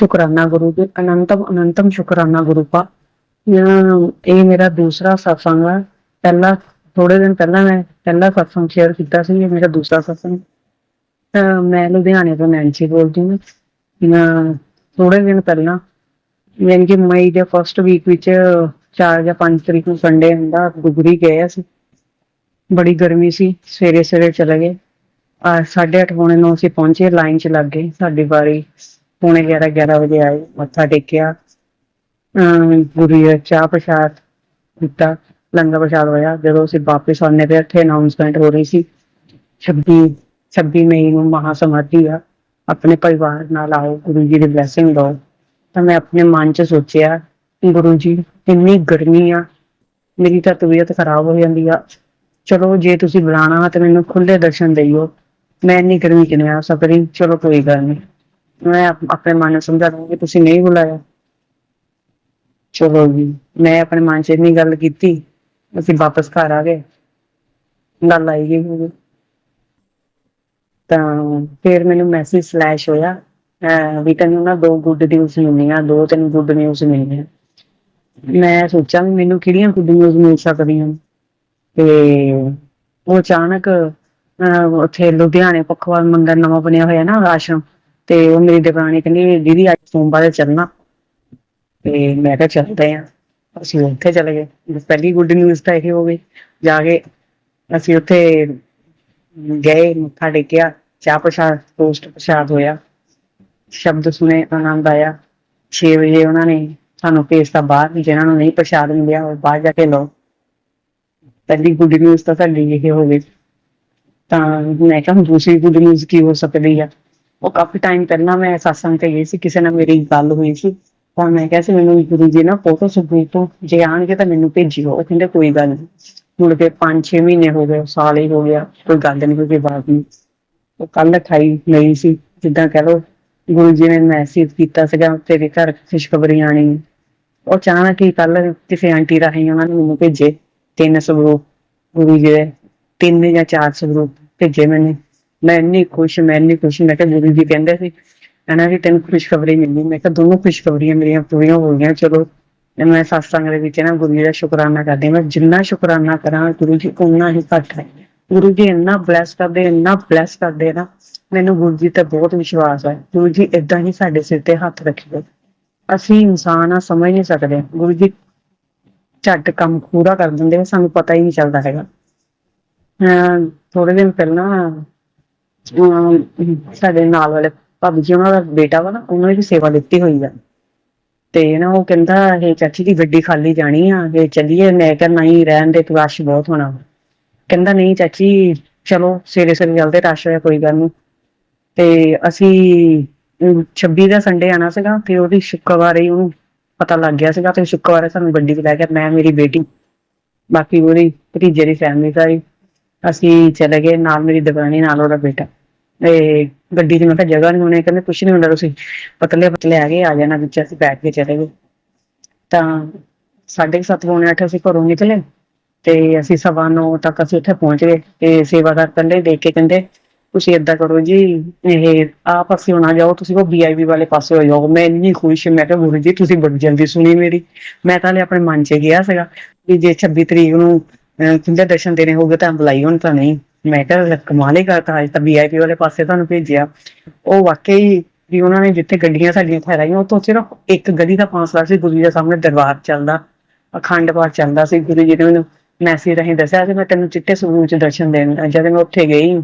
ਸ਼ੁਕਰਾਨਾ ਗੁਰੂ ਜੀ ਅਨੰਤਮ ਅਨੰਤਮ ਸ਼ੁਕਰਾਨਾ ਗੁਰੂ ਪਾ ਇਹ ਮੇਰਾ ਦੂਸਰਾ ਸਤਸੰਗ ਹੈ ਪਹਿਲਾ ਥੋੜੇ ਦਿਨ ਪਹਿਲਾਂ ਮੈਂ ਪਹਿਲਾ ਸਤਸੰਗ ਸ਼ੇਅਰ ਕੀਤਾ ਸੀ ਇਹ ਮੇਰਾ ਦੂਸਰਾ ਸਤਸੰਗ ਮੈਂ ਲੁਧਿਆਣੇ ਤੋਂ ਨੈਂਸੀ ਬੋਲਦੀ ਹਾਂ ਥੋੜੇ ਦਿਨ ਪਹਿਲਾਂ ਯਾਨੀ ਕਿ ਮਈ ਦੇ ਫਸਟ ਵੀਕ ਵਿੱਚ 4 ਜਾਂ 5 ਤਰੀਕ ਨੂੰ ਸੰਡੇ ਹੁੰਦਾ ਗੁਗਰੀ ਗਏ ਅਸੀਂ ਬੜੀ ਗਰਮੀ ਸੀ ਸਵੇਰੇ ਸਵੇਰੇ ਚਲੇ ਗਏ ਆ 8:30 ਪੌਣੇ ਨੌ ਅਸੀਂ ਪਹੁੰਚੇ ਲਾਈਨ 'ਚ ਲੱਗ ਗਏ ਸਾਡੀ ਵਾਰੀ ਪੌਣੇ 11 11 ਵਜੇ ਆਏ, ਮੱਥਾ ਟੇਕਿਆ। ਅਮ ਗੁਰੂ ਜੀ ਚਾਹ ਪ੍ਰਸ਼ਾਦ ਦਿੱਤਾ, ਲੰਗਰ ਪ੍ਰਸ਼ਾਦ ਹੋਇਆ। ਜਦੋਂ ਅਸੀਂ ਵਾਪਸ ਆਉਂਦੇ ਪਏ, ਇੱਥੇ ਅਨਾਉਂਸਮੈਂਟ ਹੋ ਰਹੀ ਸੀ 26 26 ਮਈ ਨੂੰ ਮਹਾ ਸਮਾਧੀ ਆ। ਆਪਣੇ ਪਰਿਵਾਰ ਨਾਲ ਆਓ, ਗੁਰੂ ਜੀ ਦੀ ਬਲੇਸਿੰਗ ਲਓ। ਤਾਂ ਮੈਂ ਆਪਣੇ ਮਨ 'ਚ ਸੋਚਿਆ, ਗੁਰੂ ਜੀ, ਇੰਨੀ ਗਰਮੀ ਆ, ਮੇਰੀ ਤਾਂ ਤਬੀਅਤ ਖਰਾਬ ਹੋ ਜਾਂਦੀ ਆ। ਚਲੋ, ਜੇ ਤੁਸੀਂ ਬੁਲਾਣਾ ਤਾਂ ਮੈਨੂੰ ਖੁੱਲੇ ਦਰਸ਼ਨ ਦਿਓ। ਮੈਂ ਇੰਨੀ ਗਰਮੀ ਕਿਵੇਂ ਆ ਸਕਦੀ? ਚਲੋ, ਕੋਈ ਗੱਲ ਨਹੀਂ ਮੈਂ ਆਪਣੇ ਮਨ ਨੂੰ ਸਮਝਾ ਦੂੰਗੀ ਤੁਸੀਂ ਨਹੀਂ ਬੁਲਾਇਆ। ਚਲੋ ਜੀ, ਮੈਂ ਆਪਣੇ ਮਨ 'ਚ ਇੰਨੀ ਗੱਲ ਕੀਤੀ, ਅਸੀਂ ਵਾਪਸ ਘਰ ਆ ਗਏ। ਗੱਲ ਆਈ ਗਈ ਹੋਈ ਤਾਂ ਫਿਰ ਮੈਨੂੰ ਮੈਸੇਜ ਫਲੈਸ਼ ਹੋਇਆ ਵੀ ਤੈਨੂੰ ਨਾ ਦੋ ਗੁੱਡ ਨਿਊਜ਼ ਮਿਲਣੀਆਂ, ਦੋ ਤਿੰਨ ਗੁੱਡ ਨਿਊਜ਼ ਮਿਲਣੀਆਂ। ਮੈਂ ਸੋਚਿਆ ਵੀ ਮੈਨੂੰ ਕਿਹੜੀਆਂ ਗੁੱਡ ਨਿਊਜ਼ ਮਿਲ ਸਕਦੀਆਂ। ਤੇ ਉਹ ਅਚਾਨਕ ਉੱਥੇ ਲੁਧਿਆਣੇ ਪੱਖਵਾਲ ਮੰਦਰ ਨਵਾਂ ਬਣਿਆ ਹੋਇਆ ਨਾ ਆਸ਼ਰਮ ਤੇ ਉਹ ਮੇਰੀ ਦੁਕਾਨੀ ਕਹਿੰਦੀ ਦੀਦੀ ਅੱਜ ਸੋਮਵਾਰ ਚੱਲਣਾ। ਤੇ ਮੈਂ ਕਿਹਾ ਚੱਲਦੇ ਆ ਅਸੀਂ ਉੱਥੇ ਚਲੇ ਗਏ। ਪਹਿਲੀ ਗੁੱਡ ਨਿਊਜ਼ ਤਾਂ ਇਹ ਹੋ ਗਈ। ਜਾ ਕੇ ਅਸੀਂ ਉੱਥੇ ਗਏ, ਮੱਥਾ ਟੇਕਿਆ, ਚਾਹ ਪ੍ਰਸ਼ਾਦ ਟੋਸਟ ਪ੍ਰਸ਼ਾਦ ਹੋਇਆ। ਸ਼ਬਦ ਸੁਨੇ ਆਨੰਦ ਆਇਆ। 6 ਵਜੇ ਉਹਨਾਂ ਨੇ ਸਾਨੂੰ ਭੇਜਤਾ ਬਾਹਰ ਜਿਹਨਾਂ ਨੂੰ ਨਹੀਂ ਪ੍ਰਸ਼ਾਦ ਮਿਲਿਆ, ਉਹ ਬਾਹਰ ਜਾ ਕੇ ਲਓ। ਪਹਿਲੀ ਗੁੱਡ ਨਿਊਜ਼ ਤਾਂ ਸਾਡੀ ਇਹ ਹੋ ਗਈ। ਤਾਂ ਮੈਂ ਕਿਹਾ ਹੁਣ ਦੂਸਰੀ ਗੁੱਡ ਨਿਊਜ਼ ਕੀ ਹੋ ਸਕਦੀ ਆ? ਉਹ ਕਾਫੀ ਟਾਈਮ ਪਹਿਲਾਂ ਮੈਂ satsang ਤੇ ਗਈ ਸੀ, ਕਿਸੇ ਨਾਲ ਮੇਰੀ ਗੱਲ ਹੋਈ ਸੀ। ਤਾਂ ਮੈਂ ਕਿਹਾ ਸੀ, ਮੈਨੂੰ ਗੁਰੂ ਜੀ ਨਾ ਫੋਟੋ ਸਬੂਤ ਤੋਂ, ਜੇ ਆਣਗੇ ਤਾਂ ਮੈਨੂੰ ਭੇਜਿਓ। ਉਹ ਕਹਿੰਦੇ, ਕੋਈ ਗੱਲ ਨਹੀਂ ਮੁੜ ਕੇ 5-6 ਮਹੀਨੇ ਹੋ ਗਏ, ਸਾਲ ਹੀ ਹੋ ਗਿਆ, ਕੋਈ ਗੱਲ ਨਹੀਂ ਕੋਈ ਬਾਤ ਨਹੀਂ ਉਹ ਕੱਲ ਖਾਈ ਨਹੀਂ ਸੀ, ਜਿੱਦਾਂ ਕਹ ਲੋ ਗੁਰੂ ਜੀ ਨੇ ਮੈਸੇਜ ਕੀਤਾ ਸੀਗਾ, ਤੇਰੇ ਘਰ ਖੁਸ਼ਖਬਰੀ ਆਣੀ ਉਹ ਅਚਾਨਕ ਹੀ ਕੱਲ ਕਿਸੇ ਆਂਟੀ ਰਾਹੀਂ ਉਹਨਾਂ ਨੇ ਮੈਨੂੰ ਭੇਜੇ, ਤਿੰਨ ਸਬਰੂਪ ਗੁਰੂ ਜੀ ਦੇ ਤਿੰਨ ਜਾਂ ਚਾਰ ਸਬਰੂਪ ਭੇਜੇ ਮੈਨੇ। ਮੈਂ ਇੰਨੀ ਖੁਸ਼, ਮੈਂ ਇੰਨੀ ਖੁਸ਼, ਮੈਂ ਕਿਹਾ ਗੁਰੂ ਜੀ ਕਹਿੰਦੇ ਸੀ ਇਹਨਾਂ ਦੀ ਤੈਨੂੰ ਖੁਸ਼ਖਬਰੀ ਮਿਲੀ ਮੈਂ ਕਿਹਾ ਦੋਨੋਂ ਖੁਸ਼ਖਬਰੀਆਂ ਮੇਰੀਆਂ ਪੂਰੀਆਂ ਹੋ ਗਈਆਂ, ਚਲੋ। ਮੈਂ ਸਤਸੰਗ ਦੇ ਵਿੱਚ ਨਾ ਗੁਰੂ ਜੀ ਦਾ ਸ਼ੁਕਰਾਨਾ ਕਰਦੀ ਮੈਂ ਜਿੰਨਾ ਸ਼ੁਕਰਾਨਾ ਕਰਾਂ, ਗੁਰੂ ਜੀ ਉਨਾ ਹੀ ਘੱਟ ਹੈ ਗੁਰੂ ਜੀ ਇੰਨਾ ਬਲੈਸ ਕਰਦੇ, ਇੰਨਾ ਬਲੈਸ ਕਰਦੇ ਨਾ, ਮੈਨੂੰ ਗੁਰੂ ਜੀ ਤੇ ਬਹੁਤ ਵਿਸ਼ਵਾਸ ਹੈ। ਗੁਰੂ ਜੀ ਇਦਾਂ ਹੀ ਸਾਡੇ ਸਿਰ ਤੇ ਹੱਥ ਰੱਖੀਏ ਅਸੀਂ ਇਨਸਾਨ ਆ, ਸਮਝ ਨਹੀਂ ਸਕਦੇ। ਗੁਰੂ ਜੀ ਝੱਟ ਕੰਮ ਪੂਰਾ ਕਰ ਦਿੰਦੇ ਸਾਨੂੰ ਪਤਾ ਹੀ ਨਹੀਂ ਚੱਲਦਾ ਹੈਗਾ। ਅਹ ਥੋੜੇ ਦਿਨ ਪਹਿਲਾਂ ਅਹ ਸਾਡੇ ਨਾਲ ਵਾਲੇ ਭਾਬੀ ਜੀ ਉਹਨਾਂ ਦਾ ਬੇਟਾ ਵਾ ਨਾ ਉਹਨਾਂ ਨੇ ਵੀ ਸੇਵਾ ਦਿੱਤੀ ਹੋਈ ਆ। ਤੇ ਨਾ ਉਹ ਕਹਿੰਦਾ ਇਹ ਚਾਚੀ ਦੀ ਗੱਡੀ ਖਾਲੀ ਜਾਣੀ ਆ ਇਹ ਚੱਲੀਏ। ਮੈਂ ਕਿਹਾ ਨਹੀਂ ਰਹਿਣ ਦੇ ਰਸ਼ ਬਹੁਤ ਹੋਣਾ ਵਾ। ਕਹਿੰਦਾ ਨਹੀਂ ਚਾਚੀ ਚਲੋ ਸਵੇਰੇ ਸਵੇਰੇ ਚੱਲਦੇ ਰਸ਼ ਹੋਇਆ ਕੋਈ ਗੱਲ ਨਹੀਂ। ਤੇ ਅਸੀਂ ਅਮ, 26 ਦਾ ਸੰਡੇ ਆਣਾ ਸੀਗਾ ਤੇ ਉਹਦੀ ਸ਼ੁੱਕਰਵਾਰ ਹੀ ਉਹਨੂੰ ਪਤਾ ਲੱਗ ਗਿਆ ਸੀਗਾ ਤੇ ਸ਼ੁੱਕਰਵਾਰ ਸਾਨੂੰ ਗੱਡੀ ਤੇ ਲੈ ਗਿਆ ਮੈਂ ਮੇਰੀ ਬੇਟੀ ਬਾਕੀ ਉਹਦੀ ਭਤੀਜੇ ਦੀ ਫੈਮਿਲੀ ਸਾਰੀ ਅਸੀਂ ਚਲੇ ਗਏ, ਨਾਲ ਮੇਰੀ ਦੁਕਾਨੀ ਨਾਲ ਉਹਦਾ ਬੇਟਾ। ਤੇ ਗੱਡੀ 'ਚ ਮੈਂ ਕਿਹਾ ਜਗ੍ਹਾ ਨਹੀਂ ਹੋਣੀ, ਕਹਿੰਦੇ ਕੁਛ ਨਹੀਂ ਹੁੰਦਾ, ਤੁਸੀਂ ਪਤਲੇ ਪਤਲੇ ਆ ਗਏ, ਆ ਜਾਣਾ ਵਿੱਚ, ਅਸੀਂ ਬੈਠ ਕੇ ਚਲੇ ਗਏ। ਤਾਂ ਸਾਢੇ ਕੁ ਸੱਤ, ਪੌਣੇ ਅੱਠ ਅਸੀਂ ਘਰੋਂ ਨਿਕਲੇ ਤੇ ਅਸੀਂ ਸਵਾ ਨੌ ਤੱਕ ਅਸੀਂ ਉੱਥੇ ਪਹੁੰਚ ਗਏ ਤੇ ਸੇਵਾਦਾਰ ਪਹਿਲੇ ਦੇਖ ਕੇ ਕਹਿੰਦੇ, ਤੁਸੀਂ ਏਦਾਂ ਕਰੋ ਜੀ, ਇਹ ਆਹ ਪਾਸੇ ਹੋਣਾ ਜਾਓ, ਤੁਸੀਂ ਉਹ ਵੀਆਈਪੀ ਵਾਲੇ ਪਾਸੇ ਹੋ ਜਾਓ। ਮੈਂ ਇੰਨੀ ਖੁਸ਼, ਮੈਂ ਕਿਹਾ ਗੁਰੂ ਜੀ, ਤੁਸੀਂ ਬੜੀ ਜਲਦੀ ਸੁਣੀ ਮੇਰੀ। ਮੈਂ ਤਾਂ ਹਲੇ ਆਪਣੇ ਮਨ 'ਚ ਗਿਆ ਸੀਗਾ ਵੀ ਜੇ 26 ਤਰੀਕ ਨੂੰ ਅਹ, ਦਰਸ਼ਨ ਦੇਣੇ ਹੋਗੇ ਤਾਂ ਬੁਲਾਈ ਹੁਣ ਤਾਂ ਨਹੀਂ। ਮੈਂ ਕਿਹਾ ਕਮਾਲ ਹੀ ਕਰਤਾ ਅੱਜ ਤਾਂ ਵੀਆਈਪੀ ਵਾਲੇ ਪਾਸੇ ਤੁਹਾਨੂੰ ਭੇਜਿਆ। ਉਹ ਵਾਕਈ ਵੀ ਉਹਨਾਂ ਨੇ ਜਿੱਥੇ ਗੱਡੀਆਂ ਸਾਡੀਆਂ ਠਹਿਰਾਈਆਂ ਉੱਥੋਂ ਸਿਰਫ ਇੱਕ ਗਲੀ ਦਾ ਫਾਸਲਾ ਸੀ ਗੁਰੂ ਜੀ ਦੇ ਸਾਹਮਣੇ ਦਰਬਾਰ ਚੱਲਦਾ ਅਖੰਡ ਪਾਠ ਚੱਲਦਾ ਸੀ। ਗੁਰੂ ਜੀ ਨੇ ਮੈਨੂੰ ਮੈਸੇਜ ਰਾਹੀਂ ਦੱਸਿਆ ਸੀ ਮੈਂ ਤੈਨੂੰ ਚਿੱਟੇ ਸਰੂਪ ਚ ਦਰਸ਼ਨ ਦੇਣ ਜਦ ਮੈਂ ਉੱਥੇ ਗਈ।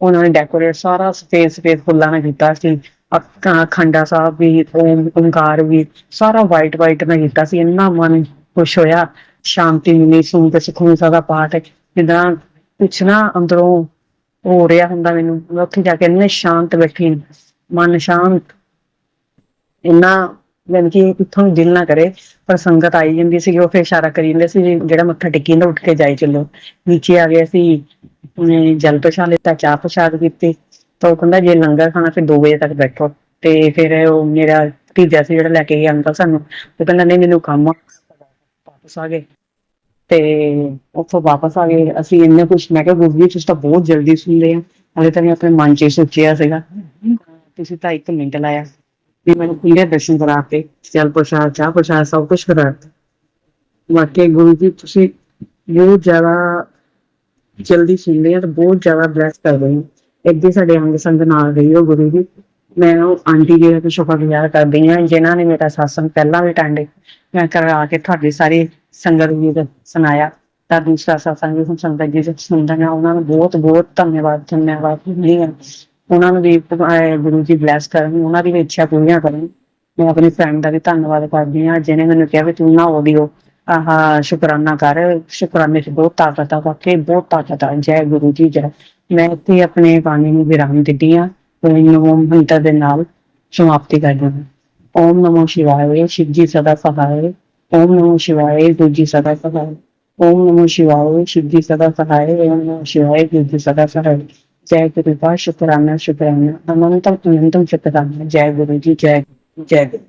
ਉਹਨਾਂ ਨੇ ਡੈਕੋਰੇਟ ਸਾਰਾ ਸਪੇਸ ਸਪੇਸ ਫੁੱਲਾਂ ਨਾਲ ਕੀਤਾ ਸੀ। ਅੱਖਾਂ ਖੰਡਾ ਸਾਹਿਬ ਵੀ ਓਮ ਓਮਕਾਰ ਵੀ ਸਾਰਾ ਵਾਈਟ ਵਾਈਟ ਨਾਲ ਕੀਤਾ ਸੀ। ਇੰਨਾ ਮਨ ਖੁਸ਼ ਹੋਇਆ, ਸ਼ਾਂਤੀ ਮਿਲੀ ਸੂਨ ਕੇ ਸੁਖਮਨੀ ਦਾ ਪਾਠ। ਜਿੱਦਾਂ ਕੁਛ ਨਾ ਅੰਦਰੋਂ ਹੋ ਰਿਹਾ ਹੁੰਦਾ ਮੈਨੂੰ, ਮੈਂ ਉੱਥੇ ਜਾ ਕੇ ਇੰਨੇ ਸ਼ਾਂਤ ਬੈਠੀ ਮਨ ਸ਼ਾਂਤ। ਇੰਨਾ ਯਾਨੀ ਕਿ ਇੱਥੋਂ ਦਿਲ ਨਾ ਕਰੇ, ਪਰ ਸੰਗਤ ਆਈ ਜਾਂਦੀ ਸੀ ਉਹ ਫਿਰ ਇਸ਼ਾਰਾ ਕਰੀ ਜਾਂਦੇ ਸੀ, ਜਿਹੜਾ ਮੱਥਾ ਟੇਕੀ ਨਾ ਉੱਠ ਕੇ ਜਾਈ ਚੱਲੋ। ਨੀਚੇ ਆ ਗਏ ਸੀ ਉਹਨੇ ਜਲ ਪ੍ਰਸ਼ਾਦ ਲਿੱਤਾ, ਚਾਹ ਪ੍ਰਸ਼ਾਦ ਕੀਤੀ ਤਾਂ ਉਹ ਕਹਿੰਦਾ, ਜੇ ਲੰਗਰ ਖਾਣਾ, ਫਿਰ 2 ਵਜੇ ਤੱਕ ਬੈਠੋ। ਤੇ ਫਿਰ ਉਹ ਮੇਰਾ ਭਤੀਜਾ ਸੀ, ਜਿਹੜਾ ਲੈ ਕੇ ਗਿਆ ਅੰਕਲ ਸਾਨੂੰ। ਉਹ ਕਹਿੰਦਾ, ਨਹੀਂ, ਮੈਨੂੰ ਕੰਮ ਵਾਪਸ ਆ ਗਏ। ਤੇ ਉੱਥੋਂ ਵਾਪਸ ਆ ਗਏ। ਅਸੀਂ ਇੰਨੇ ਕੁਛ ਮੈਂ ਕਿਹਾ ਗੁਰੂ ਜੀ ਤੁਸੀਂ ਤਾਂ ਬਹੁਤ ਜਲਦੀ ਸੁਣਦੇ ਆ। ਹਲੇ ਤਾਂ ਮੈਂ ਆਪਣੇ ਮਨ 'ਚ ਹੀ ਸੋਚਿਆ ਸੀਗਾ। ਤੁਸੀਂ ਤਾਂ ਇੱਕ ਮਿੰਟ ਲਾਇਆ ਵੀ ਮੈਨੂੰ ਪੂਰੇ ਦਰਸ਼ਨ ਕਰਾਤੇ ਜਲ ਪ੍ਰਸ਼ਾਦ, ਚਾਹ ਪ੍ਰਸ਼ਾਦ, ਸਭ ਕੁਝ ਕਰਾਤਾ ਵਾਕਈ ਗੁਰੂ ਜੀ, ਤੁਸੀਂ ਬਹੁਤ ਜ਼ਿਆਦਾ ਜਲਦੀ ਸੁਣਦੇ ਆ ਤੇ ਬਹੁਤ ਜ਼ਿਆਦਾ ਬਲੈਸ ਕਰਦੇ ਹੋ। ਇੱਥੇ ਸਾਡੇ ਅੰਗ ਸੰਗ ਨਾਲ ਰਹੀ ਹੋ ਗੁਰੂ ਜੀ। ਮੈਂ ਉਹ ਆਂਟੀ ਜੀ ਦਾ ਸ਼ੁਕਰਗੁਜ਼ਾਰ ਕਰਦੀ ਆ ਜਿਨ੍ਹਾਂ ਨੇ ਮੇਰਾ ਸਾਸਨ ਪਹਿਲਾਂ ਵੀ ਟਾਂਡੇ। ਮੈਂ ਕਰਵਾ ਕੇ ਤੁਹਾਡੀ ਸਾਰੀ ਸੰਗਤ ਵੀਰ ਸੁਣਾਇਆ। ਤਾਂ ਦੂਸਰਾ ਸਾਸਨ ਵੀ ਹੁਣ ਸੰਗਤ ਜੀ ਦੇ ਸੁਣਦਾ ਉਹਨਾਂ ਨੂੰ ਬਹੁਤ ਬਹੁਤ ਧੰਨਵਾਦ ਧੰਨਵਾਦ ਦਿੰਦੀ ਹਾਂ ਉਹਨਾਂ ਨੂੰ ਵੀ ਗੁਰੂ ਜੀ ਬਲੈਸ ਕਰਨ, ਉਹਨਾਂ ਦੀ ਇੱਛਾ ਪੂਰੀਆਂ ਕਰਨ। ਮੈਂ ਆਪਣੀ ਫਰੈਂਡ ਦਾ ਵੀ ਧੰਨਵਾਦ ਕਰਦੀ ਹਾਂ, ਜਿਹਨੇ ਮੈਨੂੰ ਕਿਹਾ ਵੀ ਤੂੰ ਨਾ ਆਡੀਓ ਆਹ ਸ਼ੁਕਰਾਨਾ ਕਰ। ਸ਼ੁਕਰਾਨੇ ਚ ਬਹੁਤ ਤਾਕਤ ਆ, ਵਾਕਈ ਬਹੁਤ ਤਾਕਤ ਆ। ਜੈ ਗੁਰੂ ਜੀ, ਜੈ। ਮੈਂ ਇੱਥੇ ਆਪਣੇ ਬਾਣੀ ਨੂੰ ਵਿਰਾਮ ਦਿੰਦੀ ਹਾਂ। ਤੇ ਨਵੋਂ ਮੰਤਰ ਦੇ ਨਾਲ ਸਮਾਪਤੀ ਕਰਦੀ ਹਾਂ। ਓਮ ਨਮੋ ਸ਼ਿਵਾਏ ਸ਼ਿਵਜੀ ਸਦਾ ਸਹਾਏ ਓਮ ਨਮੋ ਸ਼ਿਵਾਏ ਗੁਰੂ ਜੀ ਸਦਾ ਸਹਾਏ ਓਮ ਨਮੋ ਸ਼ਿਵਾਏ ਸ਼ਿਵਜੀ ਸਦਾ ਸਹਾਏ ਓਮ ਨਮੋ ਸ਼ਿਵਾਏ ਗੁਰੂ ਜੀ ਸਦਾ ਸਹਾਏ ਜੈ ਗੁਰੂ ਪਾ ਸ਼ੁਕਰਾਨਾ ਸ਼ੁਕਰਾਨਾ ਅਨੰਤਮ ਅਨੰਤਮ ਸ਼ੁਕਰਾਨਾ ਜੈ ਗੁਰੂ ਜੀ ਜੈ ਜੈ ਗੁਰੂ